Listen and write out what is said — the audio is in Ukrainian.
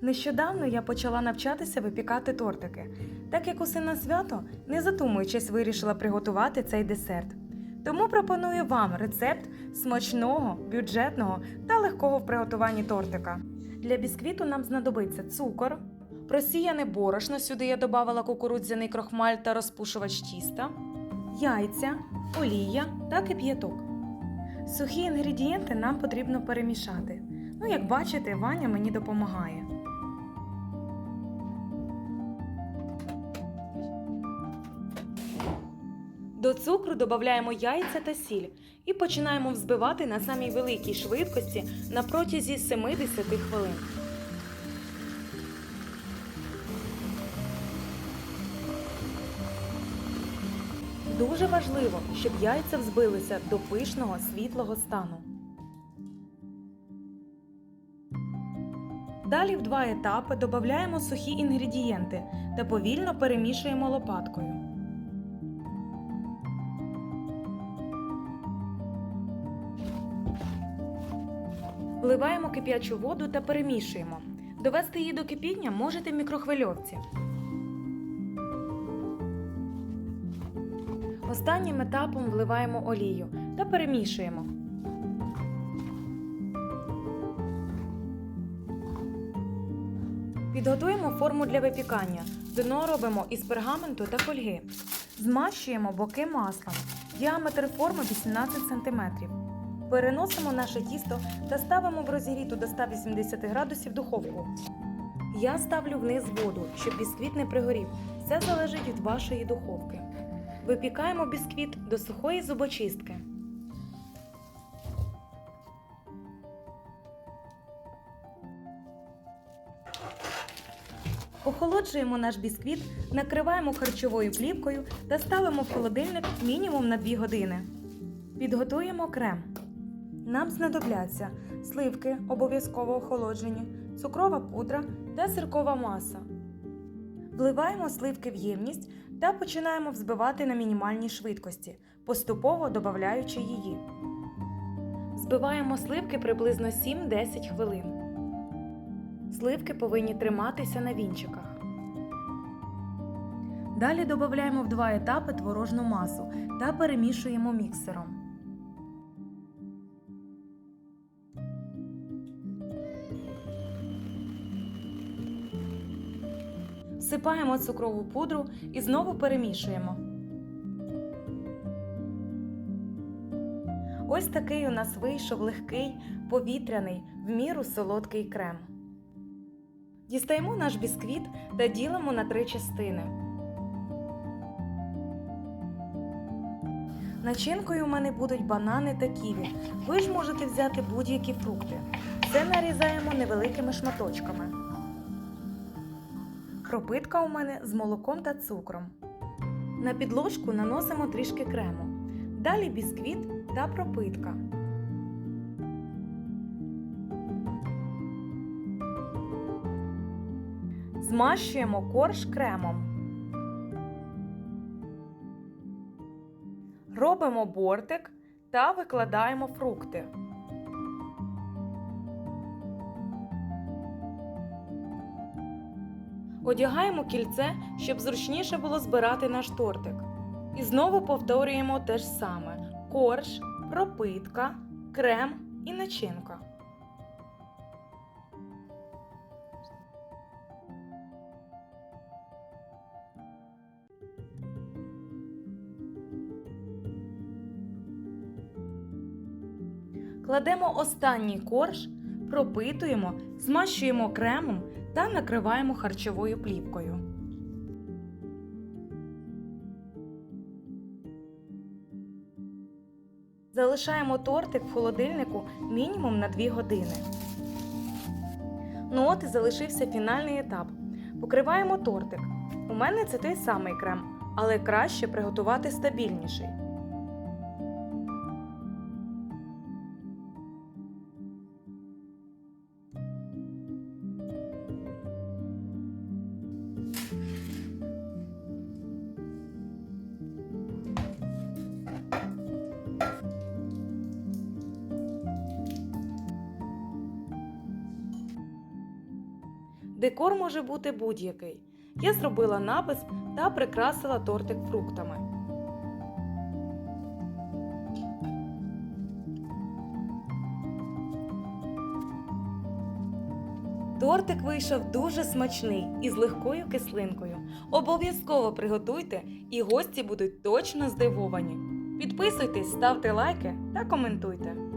Нещодавно я почала навчатися випікати тортики, так як усе на свято, не задумуючись, вирішила приготувати цей десерт. Тому пропоную вам рецепт смачного, бюджетного та легкого в приготуванні тортика. Для бісквіту нам знадобиться цукор, просіяне борошно, сюди я додавала кукурудзяний крохмаль та розпушувач тіста, яйця, олія та кип'яток. Сухі інгредієнти нам потрібно перемішати. Ну, як бачите, Ваня мені допомагає. До цукру додаємо яйця та сіль і починаємо взбивати на самій великій швидкості на протязі 70 хвилин. Дуже важливо, щоб яйця взбилися до пишного світлого стану. Далі в два етапи додаємо сухі інгредієнти та повільно перемішуємо лопаткою. Вливаємо кип'ячу воду та перемішуємо. Довести її до кипіння можете в мікрохвильовці. Останнім етапом вливаємо олію та перемішуємо. Підготуємо форму для випікання. Дно робимо із пергаменту та фольги. Змащуємо боки маслом. Діаметр форми 18 см. Переносимо наше тісто та ставимо в розігріту до 180 градусів духовку. Я ставлю вниз воду, щоб бісквіт не пригорів. Все залежить від вашої духовки. Випікаємо бісквіт до сухої зубочистки. Охолоджуємо наш бісквіт, накриваємо харчовою плівкою та ставимо в холодильник мінімум на 2 години. Підготуємо крем. Нам знадобляться сливки, обов'язково охолоджені, цукрова пудра та сиркова маса. Вливаємо сливки в ємність та починаємо взбивати на мінімальній швидкості, поступово додаючи її. Збиваємо сливки приблизно 7-10 хвилин. Сливки повинні триматися на вінчиках. Далі додаємо в два етапи творожну масу та перемішуємо міксером. Всипаємо цукрову пудру і знову перемішуємо. Ось такий у нас вийшов легкий, повітряний, в міру солодкий крем. Дістаємо наш бісквіт та ділимо на три частини. Начинкою у мене будуть банани та ківі. Ви ж можете взяти будь-які фрукти. Це нарізаємо невеликими шматочками. Пропитка у мене з молоком та цукром. На підложку наносимо трішки крему. Далі бісквіт та пропитка. Змащуємо корж кремом. Робимо бортик та викладаємо фрукти. Одягаємо кільце, щоб зручніше було збирати наш тортик. І знову повторюємо те ж саме: корж, пропитка, крем і начинка. Кладемо останній корж, пропитуємо, змащуємо кремом та накриваємо харчовою плівкою. Залишаємо тортик в холодильнику мінімум на 2 години. Ну от і залишився фінальний етап. Покриваємо тортик. У мене це той самий крем, але краще приготувати стабільніший. Декор може бути будь-який. Я зробила напис та прикрасила тортик фруктами. Тортик вийшов дуже смачний і з легкою кислинкою. Обов'язково приготуйте, і гості будуть точно здивовані. Підписуйтесь, ставте лайки та коментуйте.